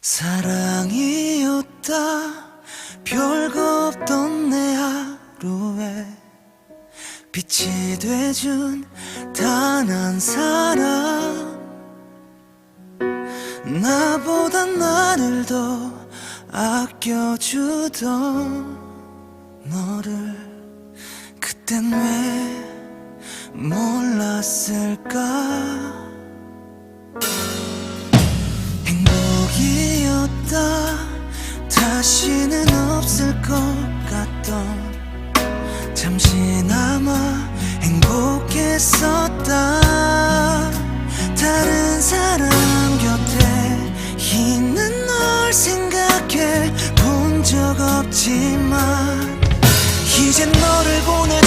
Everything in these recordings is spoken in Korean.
사랑이었다. 별거 없던 내 하루에 빛이 돼준 단 한 사람. 나보다 나를 더 아껴주던 너를 그땐 왜 몰랐을까? 것 같던 잠시나마 행복했었다. 다른 사람 곁에 있는 널 생각해 본 적 없지만 이젠 너를 보내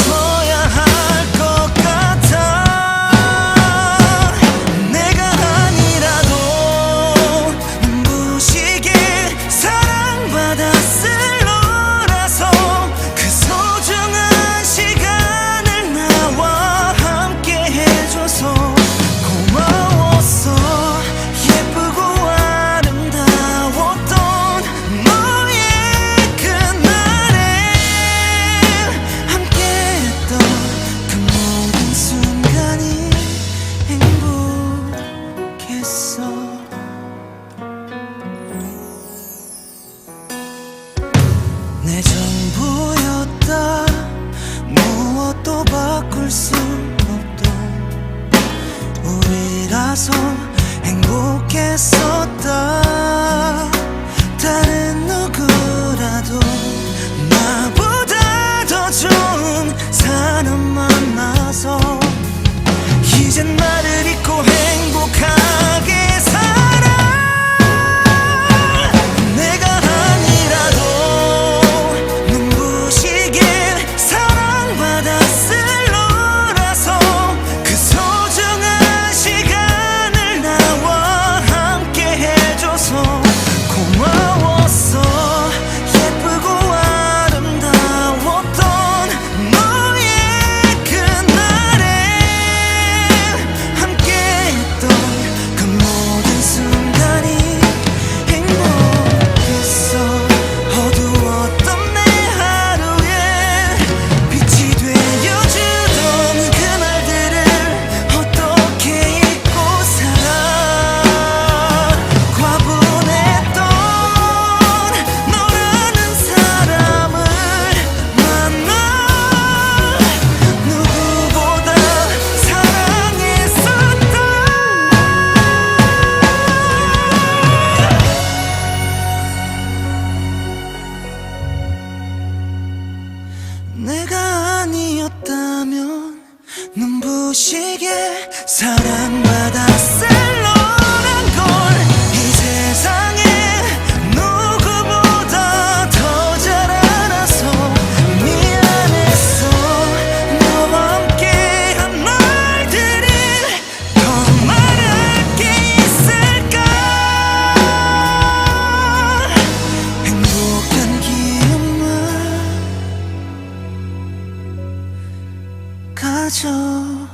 수 없도 우리라서 행복했었다 내가 아니었다면 눈부시게 사랑받았을 가져갈게.